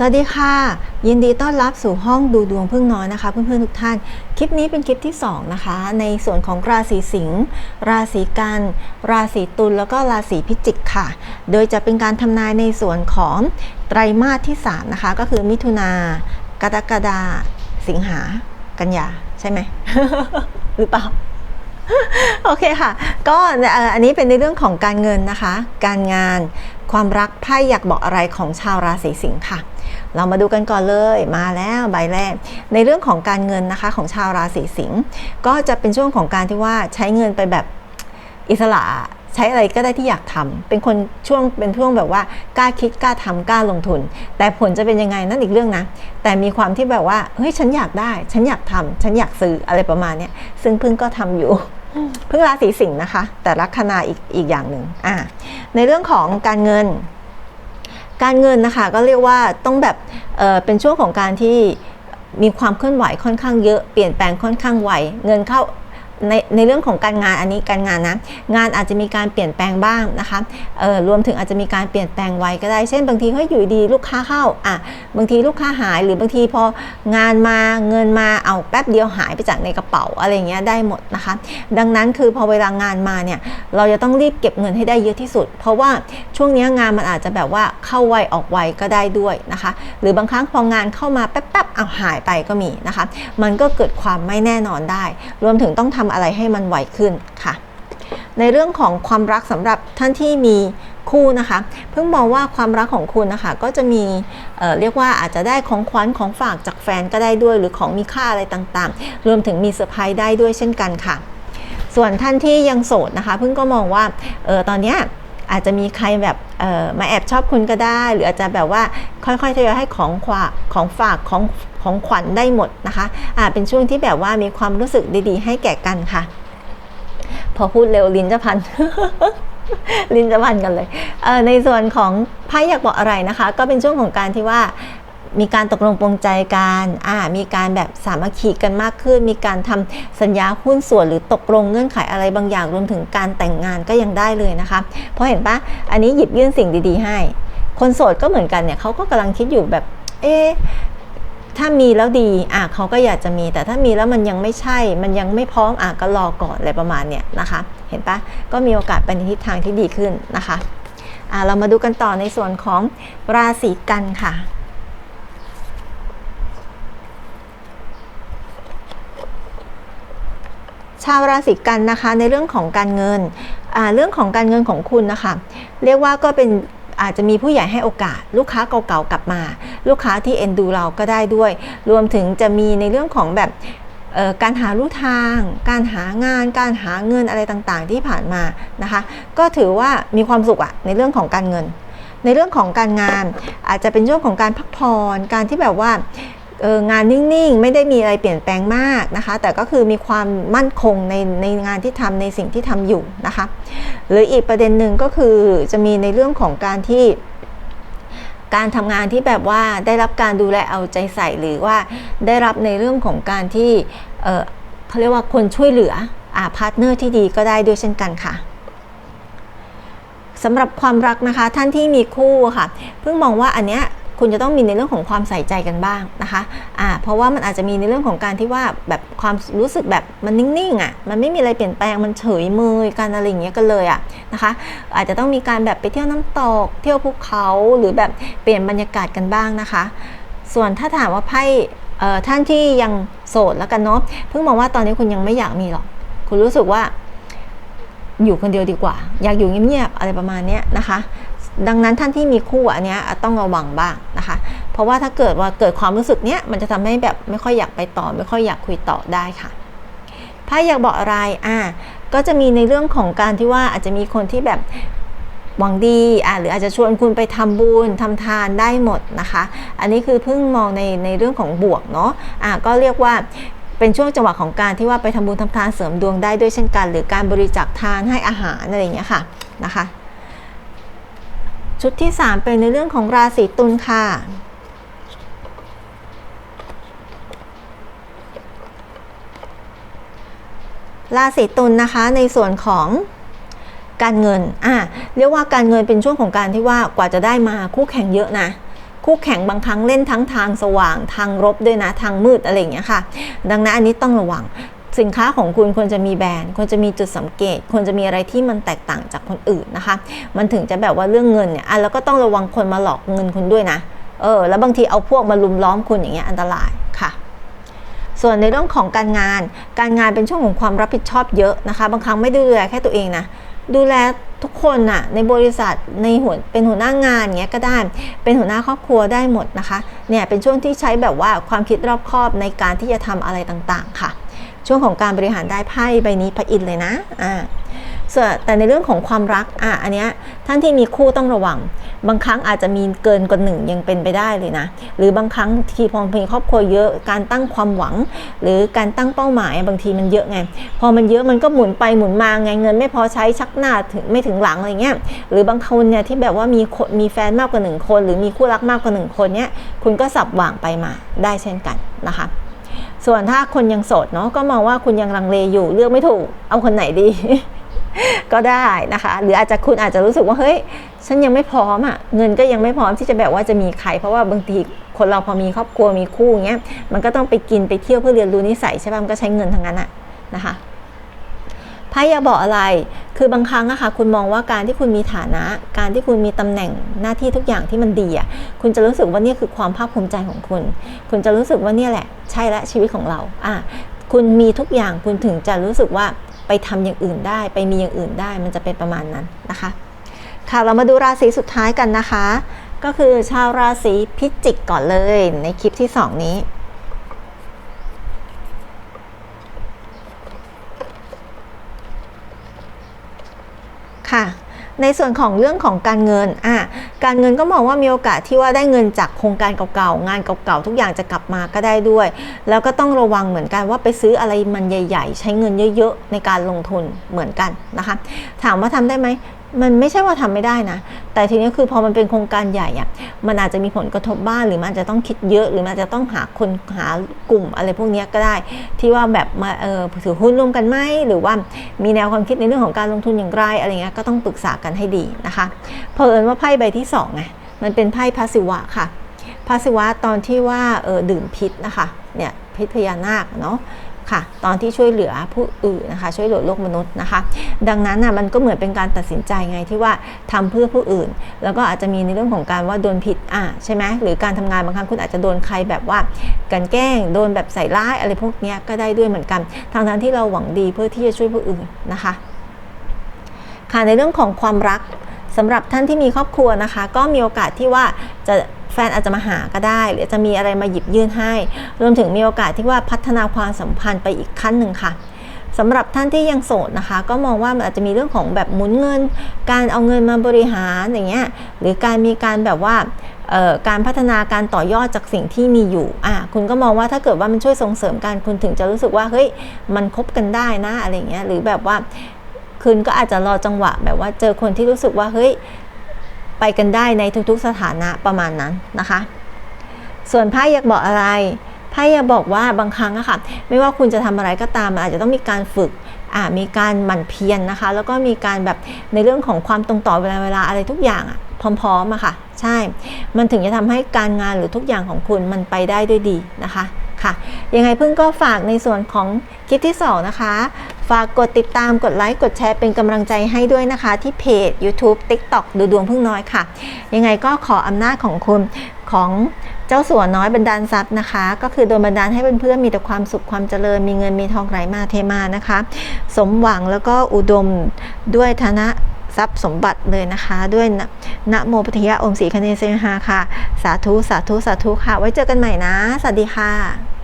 สวัสดีค่ะ ยินดีต้อนรับสู่ห้องดูดวงพึ่งน้อยนะคะ เพื่อนๆทุกท่าน คลิปนี้เป็นคลิปที่ 2 นะคะ ในส่วนของราศีสิงห์ราศีกันราศีตุลแล้วก็ราศีพิจิกค่ะ โดยจะเป็นการทำนายในส่วนของไตรมาสที่ 3 นะคะ ก็คือมิถุนากรกฎาสิงหากันยาใช่ไหมหรือเปล่าโอเคค่ะ ก็อันนี้เป็นในเรื่องของการเงินนะคะ การงานความรักไพ่อยากบอกอะไรของชาวราศีสิงค์ค่ะ เรามาดูกันก่อนเลยมาแล้วใบแรก ในเรื่องของการเงินนะคะของชาวราศีสิงห์ก็จะเป็นช่วงของการที่ว่าใช้เงินไปแบบอิสระใช้อะไรก็ได้ที่อยากทำเป็นคนช่วงเป็นช่วงแบบว่ากล้าคิดกล้าทำกล้าลงทุน แต่ผลจะเป็นยังไงนั่นอีกเรื่องนะ แต่มีความที่แบบว่าเฮ้ยฉันอยากได้ ฉันอยากทำฉันอยากซื้ออะไรประมาณเนี้ยซึ่งเพิ่งก็ทำอยู่เพิ่งราศีสิงห์นะคะ แต่ลัคนาอีกอีกอย่างหนึ่งอ่าในเรื่องของการเงิน การเงินนะคะก็เรียกว่าต้องแบบเเป็นช่วงของการที่มีความเคลื่อนไหวค่อนข้างเยอะเปลี่ยนแปลงค่อนข้างไวเงินเข้า ในในเรื่องของการงานอันนี้การงานนะงานอาจจะมีการเปลี่ยนแปลงบ้างนะคะเออรวมถึงอาจจะมีการเปลี่ยนแปลงไว้ก็ได้ เช่น บางทีเฮ้ยอยู่ดีลูกค้าเข้าอะบางทีลูกค้าหายหรือบางทีพองานมาเงินมาเอาแป๊บเดียวหายไปจากในกระเป๋าอะไรเงี้ยได้หมดนะคะ ดังนั้นคือพอเวลางานมาเนี่ยเราจะต้องรีบเก็บเงินให้ได้เยอะที่สุด เพราะว่าช่วงนี้งานมันอาจจะแบบว่าเข้าไวออกไวก็ได้ด้วยนะคะ หรือบางครั้งพองานเข้ามาแป๊บๆเอาหายไปก็มีนะคะ มันก็เกิดความไม่แน่นอนได้ รวมถึงต้องทำอะไรให้มันไวขึ้นค่ะ ในเรื่องของความรักสำหรับท่านที่มีคู่นะคะ เพิ่งมองว่าความรักของคุณนะคะ ก็จะมีเเรียกว่าอาจจะได้ของขวัญของฝากจากแฟนก็ได้ด้วย หรือของมีค่าอะไรต่างๆ รวมถึงมีเซอร์ไพรส์ได้ด้วยเช่นกันค่ะ ส่วนท่านที่ยังโสดนะคะ เพิ่งก็มองว่าออตอนนี้ อาจจะมีใครแบบมาแอบชอบคุณก็ได้ หรืออาจจะแบบว่าค่อยๆทยอยให้ของขวาของฝากของของขวัญได้หมดนะคะอาจเป็นช่วงที่แบบว่ามีความรู้สึกดีๆ ให้แก่กันค่ะ พอพูดเร็วลิ้นจะพันลิ้นจะพันกันเลยเในส่วนของไพ่อยากบอกอะไรนะคะ ก็เป็นช่วงของการที่ว่า มีการตกลงปรงใจกันอ่ามีการแบบสามัคคีกันมากขึ้น มีการทำสัญญาหุ้นส่วนหรือตกลงเงื่อนไขอะไรบางอย่างรวมถึงการแต่งงานก็ยังได้เลยนะคะ เพราะเห็นปะอันนี้หยิบยื่นสิ่งดีๆให้ คนโสดก็เหมือนกันเนี่ยเขาก็กำลังคิดอยู่แบบ เอ๊ถ้ามีแล้วดีอะเขาก็อยากจะมี แต่ถ้ามีแล้วมันยังไม่ใช่ มันยังไม่พร้อมอะก็รอก่อนอะไรประมาณเนี้ยนะคะ เห็นปะก็มีโอกาสไปในทิศทางที่ดีขึ้นนะคะอะเรามาดูกันต่อในส่วนของราศีกันค่ะาวราศีกันนะคะในเรื่องของการเงิน เรื่องของการเงินของคุณนะคะ เรียกว่าก็เป็นอาจจะมีผู้ใหญ่ให้โอกาส ลูกค้าเก่าๆกลับมา ลูกค้าที่เอ็นดูเราก็ได้ด้วย รวมถึงจะมีในเรื่องของแบบการหาลู่ทาง การหางาน การหาเงินอะไรต่างๆ ที่ผ่านมานะคะ ก็ถือว่ามีความสุขอะในเรื่องของการเงิน ในเรื่องของการงานอาจจะเป็นช่วงของการพักผ่อน การที่แบบว่า งานนิ่งๆ ไม่ได้มีอะไรเปลี่ยนแปลงมากนะคะ แต่ก็คือมีความมั่นคงในในงานที่ทำในสิ่งที่ทำอยู่นะคะ หรืออีกประเด็นหนึ่งก็คือจะมีในเรื่องของการที่การทำงานที่แบบว่าได้รับการดูแลเอาใจใส่หรือว่าได้รับในเรื่องของการที่เออเขาเรียกว่าคนช่วยเหลืออ่าพาร์ทเนอร์ที่ดีก็ได้ด้วยเช่นกันค่ะสำหรับความรักนะคะท่านที่มีคู่ค่ะ เพิ่งมองว่าอันเนี้ย คุณจะต้องมีในเรื่องของความใส่ใจกันบ้างนะคะอ่าเพราะว่ามันอาจจะมีในเรื่องของการที่ว่าแบบความรู้สึกแบบมันนิ่งๆอะมันไม่มีอะไรเปลี่ยนแปลงมันเฉยเมยกันอะไรอย่างเงี้ยกันเลยอะนะคะ อาจจะต้องมีการแบบไปเที่ยวน้ำตก เที่ยวภูเขาหรือแบบเปลี่ยนบรรยากาศกันบ้างนะคะ ส่วนถ้าถามว่าไพ่ท่านที่ยังโสดแล้วกันเนาะเพิ่งมองว่าตอนนี้คุณยังไม่อยากมีหรอก คุณรู้สึกว่าอยู่คนเดียวดีกว่า อยากอยู่เงียบๆอะไรประมาณนี้นะคะ ดังนั้นท่านที่มีคู่อันนี้ต้องระวังบ้างนะคะ เพราะว่าถ้าเกิดว่าเกิดความรู้สึกเนี้ยมันจะทำให้แบบไม่ค่อยอยากไปต่อ ไม่ค่อยอยากคุยต่อได้ค่ะไพ่อยากบอกอะไรอ่าก็จะมีในเรื่องของการที่ว่าอาจจะมีคนที่แบบหวังดีอ่าหรืออาจจะชวนคุณไปทำบุญทำทานได้หมดนะคะ อันนี้คือเพิ่งมองในในเรื่องของบวกเนาะอ่าก็เรียกว่าเป็นช่วงจังหวะของการที่ว่าไปทำบุญทำทานเสริมดวงได้ด้วยเช่นกัน หรือการบริจาคทานให้อาหารอะไรอย่างเงี้ยค่ะนะคะ ชุดที่ 3 เป็นในเรื่องของราศีตุลค่ะ ราศีตุลนะคะในส่วนของการเงิน อะ เรียกว่าการเงินเป็นช่วงของการที่ว่ากว่าจะได้มาคู่แข่งเยอะนะ คู่แข่งบางครั้งเล่นทั้งทางสว่างทางรบด้วยนะทางมืดอะไรอย่างเงี้ยค่ะ ดังนั้นอันนี้ต้องระวัง สินค้าของคุณควรจะมีแบรนด์ควรจะมีจุดสังเกตควรจะมีอะไรที่มันแตกต่างจากคนอื่นนะคะ มันถึงจะแบบว่าเรื่องเงินเนี่ยอะแล้วก็ต้องระวังคนมาหลอกเงินคุณด้วยนะเออแล้วบางทีเอาพวกมาลุมล้อมคุณอย่างเงี้ยอันตรายค่ะ ส่วนในเรื่องของการงาน การงานเป็นช่วงของความรับผิดชอบเยอะนะคะ บางครั้งไม่ดูแลแค่ตัวเองนะดูแลทุกคนน่ะในบริษัทในหัวเป็นหัวหน้างานเงี้ยก็ได้ เป็นหัวหน้าครอบครัวได้หมดนะคะเนี่ยเป็นช่วงที่ใช้แบบว่าความคิดรอบคอบในการที่จะทำอะไรต่างๆค่ะ ช่วงของการบริหารได้ไพ่ใบนี้พระอินเลยนะอ่าส่วนแต่ในเรื่องของความรักอะอันเนี้ยท่านที่มีคู่ต้องระวัง บางครั้งอาจจะมีเกินกว่าหนึ่งยังเป็นไปได้เลยนะ หรือบางครั้งที่พอมีครอบครัวเยอะการตั้งความหวัง หรือการตั้งเป้าหมายบางทีมันเยอะไง พอมันเยอะมันก็หมุนไปหมุนมาไงเงิน ไม่พอใช้ชักหน้าถึงไม่ถึงหลังอะไรเงี้ยหรือบางคนเนี่ยที่แบบว่ามีคนมีแฟนมากกว่าหนึ่งคน หรือมีคู่รักมากกว่าหนึ่งคนเนี่ยคุณก็สับหว่างไปมาได้เช่นกันนะคะ ส่วนถ้าคนยังโสดเนาะก็มองว่าคุณยังลังเลอยู่เลือกไม่ถูก เอาคนไหนดี ก็ได้นะคะ หรืออาจจะคุณอาจจะรู้สึกว่าเฮ้ยฉันยังไม่พร้อมอะ่ะเงินก็ยังไม่พร้อมที่จะแบบว่าจะมีใคร เพราะว่าบางทีคนเราพอมีครอบครัวมีคู่เงี้ยมันก็ต้องไปกินไปเที่ยวเพื่อเรียนรู้นิสัยใช่ป่ะมันก็ใช้เงินทั้งนั้นอะนะคะ ไพ่อยากบอกอะไร คือบางครั้งอะค่ะคุณมองว่าการที่คุณมีฐานะ การที่คุณมีตำแหน่งหน้าที่ทุกอย่างที่มันดีอะคุณจะรู้สึกว่านี่คือความภาคภูมิใจของคุณ คุณจะรู้สึกว่านี่แหละ ใช่และชีวิตของเราอะคุณมีทุกอย่างคุณถึงจะรู้สึกว่าไปทำอย่างอื่นได้ ไปมีอย่างอื่นได้ มันจะเป็นประมาณนั้นนะคะ ค่ะเรามาดูราศีสุดท้ายกันนะคะ ก็คือชาวราศีพิจิกก่อนเลยในคลิปที่ 2 นี้ ค่ะ ในส่วนของเรื่องของการเงินอะการเงินก็มองว่ามีโอกาสที่ว่าได้เงินจากโครงการเก่าๆ งานเก่าๆ ทุกอย่างจะกลับมาก็ได้ด้วย แล้วก็ต้องระวังเหมือนกันว่าไปซื้ออะไรมันใหญ่ ๆ ใช้เงินเยอะๆ ในการลงทุนเหมือนกันนะคะ ถามว่าทำได้ไหม มันไม่ใช่ว่าทำไม่ได้นะ แต่ทีนี้คือพอมันเป็นโครงการใหญ่อะมันอาจจะมีผลกระทบบ้างหรือมันอาจจะต้องคิดเยอะ หรือมันจะต้องหาคนหากลุ่มอะไรพวกนี้ก็ได้ ที่ว่าแบบมาเออถือหุ้นร่วมกันไหมหรือว่ามีแนวความคิดในเรื่องของการลงทุนอย่างไรอะไรเงี้ยก็ต้องปรึกษากันให้ดีนะคะเพอเอิญว่าไพ่ใบที่สองไงมันเป็นไพ่พาสิวะค่ะพาสิวะตอนที่ว่าเออดื่มพิษนะคะเนี่ยพิษพญานาคเนาะ ค่ะ ตอนที่ช่วยเหลือผู้อื่นนะคะ ช่วยเหลือโลกมนุษย์นะคะ ดังนั้นน่ะมันก็เหมือนเป็นการตัดสินใจไงที่ว่าทำเพื่อผู้อื่น แล้วก็อาจจะมีในเรื่องของการว่าโดนผิดอะใช่ไหมหรือการทำงานบางครั้งคุณอาจจะโดนใครแบบว่ากันแกล้งโดนแบบใส่ร้ายอะไรพวกนี้ก็ได้ด้วยเหมือนกันทางนั้นที่เราหวังดีเพื่อที่จะช่วยผู้อื่นนะคะค่ะในเรื่องของความรักสำหรับท่านที่มีครอบครัวนะคะ ก็มีโอกาสที่ว่าจะ แฟนอาจจะมาหาก็ได้ หรือจะมีอะไรมาหยิบยื่นให้ รวมถึงมีโอกาสที่ว่าพัฒนาความสัมพันธ์ไปอีกขั้นหนึ่งค่ะสำหรับท่านที่ยังโสดนะคะ ก็มองว่ามันอาจจะมีเรื่องของแบบหมุนเงิน การเอาเงินมาบริหารอย่างเงี้ยหรือการมีการแบบว่าการพัฒนาการต่อยอดจากสิ่งที่มีอยู่อะคุณก็มองว่าถ้าเกิดว่ามันช่วยส่งเสริมกันคุณถึงจะรู้สึกว่าเฮ้ยมันคบกันได้นะอะไรเงี้ยหรือแบบว่าคุณก็อาจจะรอจังหวะแบบว่าเจอคนที่รู้สึกว่าเฮ้ย ไปกันได้ในทุกๆสถานะประมาณนั้นนะคะ ส่วนไพ่อยากบอกอะไรไพ่อยากบอกว่าบางครั้งอะค่ะไม่ว่าคุณจะทำอะไรก็ตามมันอาจจะต้องมีการฝึกมีการหมั่นเพียรนนะคะ แล้วก็มีการแบบในเรื่องของความตรงต่อเวลาเวลาอะไรทุกอย่างอะพร้อมๆอะค่ะ ใช่ มันถึงจะทำให้การงานหรือทุกอย่างของคุณมันไปได้ด้วยดีนะคะค่ะ ยังไงเพิ่งก็ฝากในส่วนของคลิปที่ 2 นะคะ ฝากกดติดตามกดไลค์กดแชร์เป็นกำลังใจให้ด้วยนะคะ ที่เพจ YouTube TikTok ดูดวงพึ่งน้อยค่ะ ยังไงก็ขออำนาจของคุณของเจ้าสัวน้อยบันดาลทรัพย์นะคะ ก็คือโดนบันดาลให้เพื่อนๆมีแต่ความสุขความเจริญ มีเงินมีทองไหลมาเทมานะคะ สมหวังแล้วก็อุดมด้วยฐานะทรัพย์สมบัติเลยนะคะ ด้วยนะโมพุทยะองค์ศรีคเนเซหาค่ะ สาธุ สาธุ สาธุค่ะ ไว้เจอกันใหม่นะ สวัสดีค่ะ